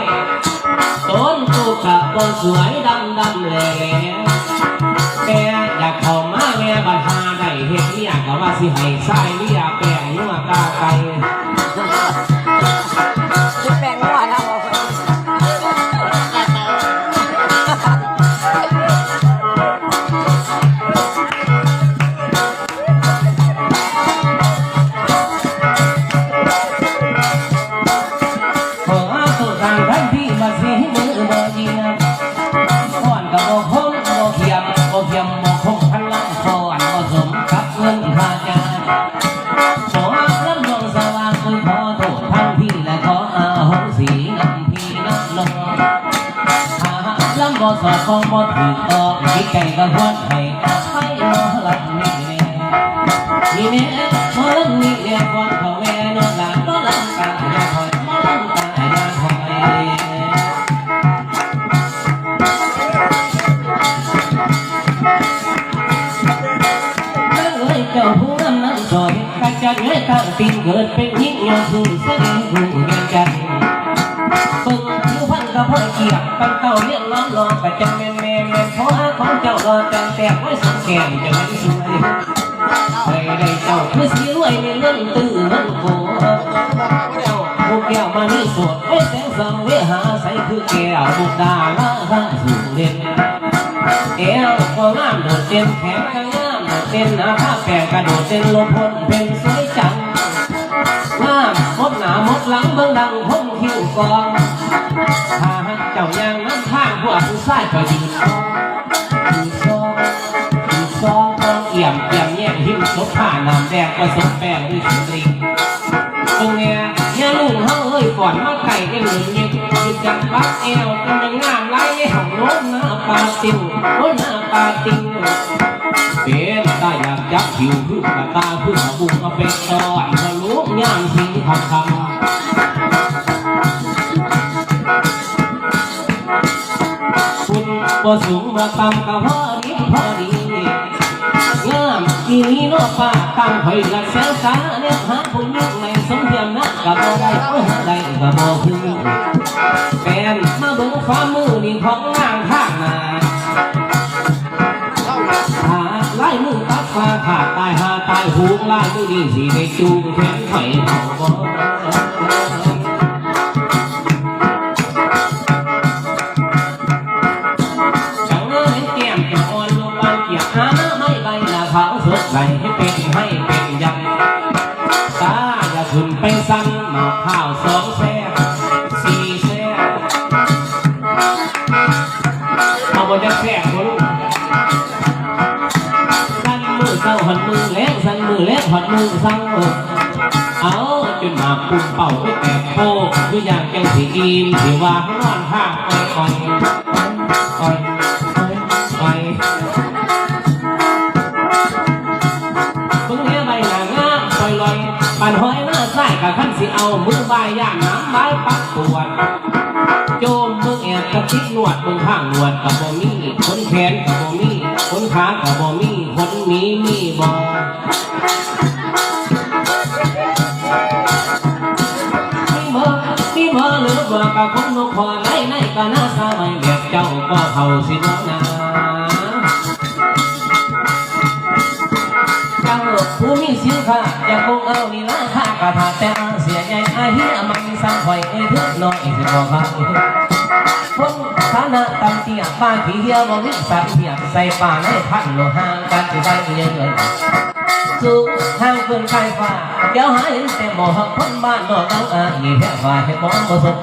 อยต้นตูขะบนสวยดำดำแหล่แกอยากเข้ามาแม่บัดหาได้เฮ็ดเนี่ยก็ว่าสิให้ใส่เลียแปะยัวกาไก่ สอดคองบ่ถูกต้องคิดใจก็ควรให้ให้หมอลำนี่แน่นี่แน่หมอลำนี่แน่ควรเขาแม่นอนหลับนอนหลับตาอย่าคอยมอลำตาอย่าคอยเอ้ยเจ้าผู้นำนั้นสอยกระจัดเงยตั้งปีนเกิดเป็นยิ่งยอดสูงเส้นหูเรียนกันปึงผิวพัน กับพ่อเกียบปันเต่าเลี้ยงล้อมรองกับจังแม่แม่แม่พ่อของเจ้ารอจังแตกไว้สองแก้มจะไม่สวยใครได้เจ้าคือสีรวยในเรื่องตื้อเงินโกเจ้าผู้แก้วมานี่สดไว้แสงสังเวหาใสคือแก้วบุกดาลาห้าสูงเด่นแก้วก็งามโดดเด่นแขนก็งามโดดเด่นหน้าผ้าแปลกกระโดดเด่นลมพ้นเป็นสวยจังน้ำมดหนามดหลังเบิ่งดังพงคิ้วกองถ้าหักเจ้า ยางน้ำทางพวกผู้ชายก็ยืนซองยืนซองยืนซองกองเอี่ยมเอี่ยมแย่งหิ้มศพผ้าน้ำแดงผสมแป้งด้วยขิงลิงตรงเนี้ยเนี่ยลุงเฮาเอ้ยก่อนมาไก่เอ็มหนึ่งยิงยิงจังปักเอวจนยังงามไรของโน้นหน้าปลาติวโน้นหน้าปลาติวเป็นตาอยากจับผิวพึ่งตาพึ่งมาบุกมาเป็นตอนทะลุย่างทิ้งคำคำ บ่สูงมาต่ำกับพอดีพอดีงามอีนี้นอป้าตั้งหอยละแสนสาเนี่ยหาผู้ยิ่งในสมเทียมนะกับบ่ได้โอ้ยหาได้กับบ่พึ่งแฟนมาเบิ่งฟ้ามือนี่ของนางข้างหน้าหาไล่มือตัดฟ้าขาดตายหาตายหูไล่มือดีสีในจูงแขนไข่เขาบ่ ใสให้เป็นให้เป็นยังตาอย่าขึ้นไปสั่งมาข้าวสองแซ่สี่แซ่เอาบนจะแซ่บบ่ลูกสั่นมือเศร้าหันมือแล้งสั่นมือแล้งหันมือเศร้าเอาจนหมาปุ่มเป่าไปแตกโป้คืออยากจังสีอีมสิว่าให้นอนข้างอ่อยอ่อยอ่อยันหอยหน้าใส่กับขั้นสิเอามือใบย่างน้ำใบปักปวดโจมมึงแอบกระติกนวดมึงข้างหนวดกับบ่มีคนแขนกับบ่มีคนขากับบ่มีคนนี้มีบ่มีเบอร์มีเบอร์หรือเบอกับคนนกพอไหนไหนก็น่าสมัยแบบเจ้าก็เขาสิน้องนา ผู้าอย่าคงเอานี่ราคากระถาแต่อาเสียใหญ่ไอาเฮียมันสั่งข่อยเอ้ยเถิดน้อยสิบอกครับคนฐานะต่ำเตียบ้านผีเดียวบ่มีสัตว์เทียบใส่ป่าในพันโลห่างกันสิได้เงินเงินสูงห่างเกินใครฟ้าเดี๋ยวหาเห็นแต่หมอคนบ้านนอกเอาอานี่แค่ว่าให้มองบ่สม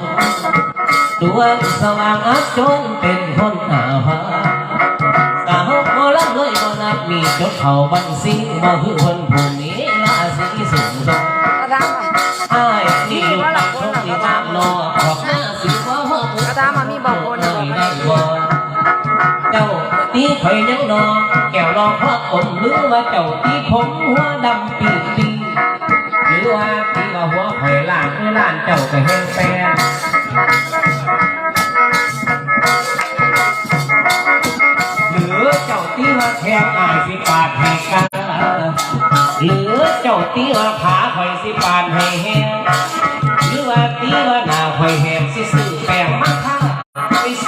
ดวงสว่างอับจนเป็นคนหาฟ้ากะฮกบ่รับเลยบ่นับมีจดเข้าบัญชีบ่คือคนผู้มี ตามชมที่บ้านอกหน้าสิบ่ฮอกกระทำอะมีบอกคนบอกไม่ได้เจ้าตีข่อยยังนอแก้วรองพระผมหรือว่าเจ้าตีผมหัวดำปีปีหรือว่าตีว่าหัวข่อยล้านหรือล้านเจ้าก็เห็นแปรหรือเจ้าตีว่าแทงอายสิปาดให้กันหรือเจ้าตีว่าขา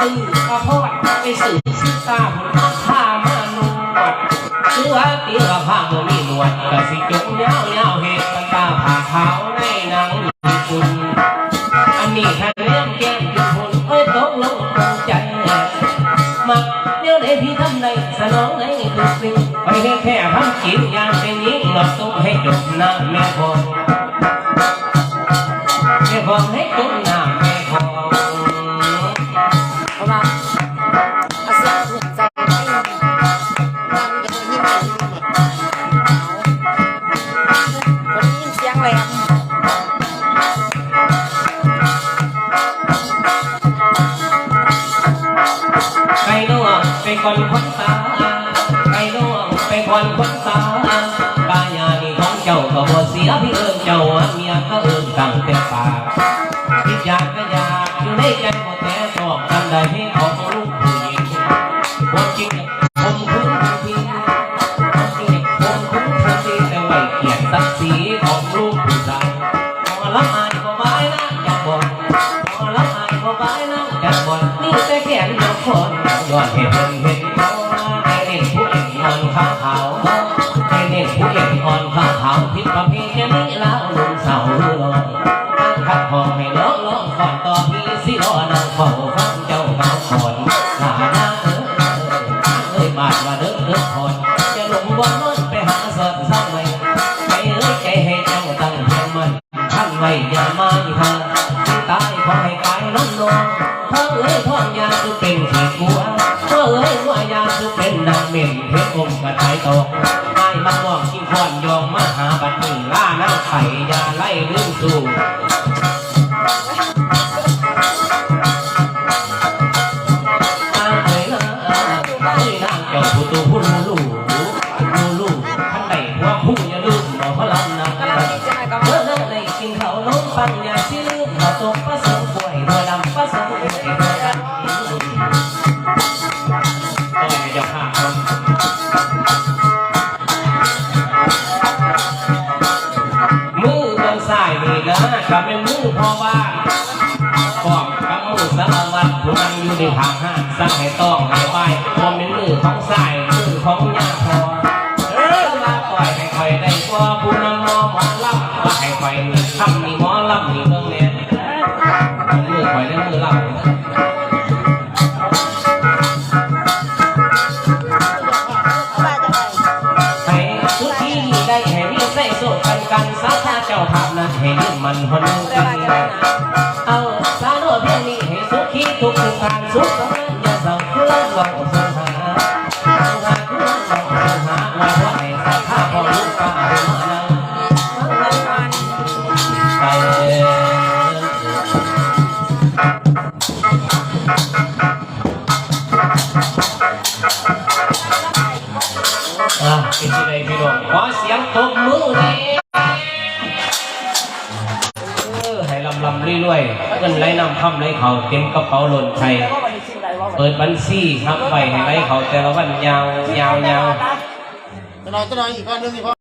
ื้อสิตาพุ่นผ้อซื้อกามข้านุ่งวัดคือว่าตีว่าผ้าบ่มีหนวดก็สิจงยาวยาวเฮ็ดตาผ้าขาวในหนังญี่ปุ่นอันนี้ถ้าเลี้ยงแก้มจุนเอ้ยตกลงตรงใจมักเดี๋ยวได้พี่ทำได้สนองในทุกสิ่งไปแค่แค่ทำกินอย่างเป็นยิ่งหลอดตุ้ให้จบหน้าแม่พอแม่พอให้ ไปควันคนตากายานี่ของเจ้าก็บ่เสียพี่เอิญเจ้าเมียก็เอิญตั้งแต่ปากที่อยากก็อยากอยู่ในใจบ่แต่ชอบกันได้าขาวผิดประเพณีแล้วลุงเสาลอยตั้งขัดของให้ร้องร้องก่อนต่อพี่สิรอนางเฝ้าฟังเจ้าเก่าก่อนหาหน้าเออเอ้ยบาดว่าเด้อเด้อคนจะลงบนนู้นไปหาสดซ้ำไว้ใจเอ้ยใจให้เจ้าตั้งเพียงมันท่านไว้อย่ามาอีกทางตายขอให้ตายน้องนองพ่อเอ้ยพ่องยาคือเป็นขี้กลัวพ่อเอ้ยว่ายาคือเป็นนางเหม่นเพชรอมกระไทยตกไอ้มามองกินคอนยองมา ล่าน้าไข่ยาไล่เรื่องสู่ อยู่ทางห้างสั่งให้ต้องให้ไหวพอเป็นมือของสายมือของยาพอเออลาปล่อยให้คอยได้กว่าผู้นำมอหมอลำว่าให้คอยมือทำนี่หมอลำนี่เบิ่องเนี่ยมือคอยได้มือลำให้ทุกที่ได้ให้มีใส่โซกันกันสาธาเจ้าภาพนั้นให้ยืมมันคนนึงเรียกว่าจะกัน ทุกทุกการสุขสมานอย่าเศร้าเคลื่อนลองสงหาสงหาเคลื่อนลองสงหาว่า เพราะให้สัทธาพอลูกป้ามานังรางวัลไปอะเป็นที่ใดพี่น้องขอเสียงตบมือนี่เออให้ลำลำเรื่อยๆเงินไหลนำทำไหลเขาเต็มกระเป๋าหล่นไทยเปิดบัญชีครับไปให้ไรเขาแต่ละวันยาวยาวยาว จะนอนจะนอนอีกก้อนนึงอีกพ่อ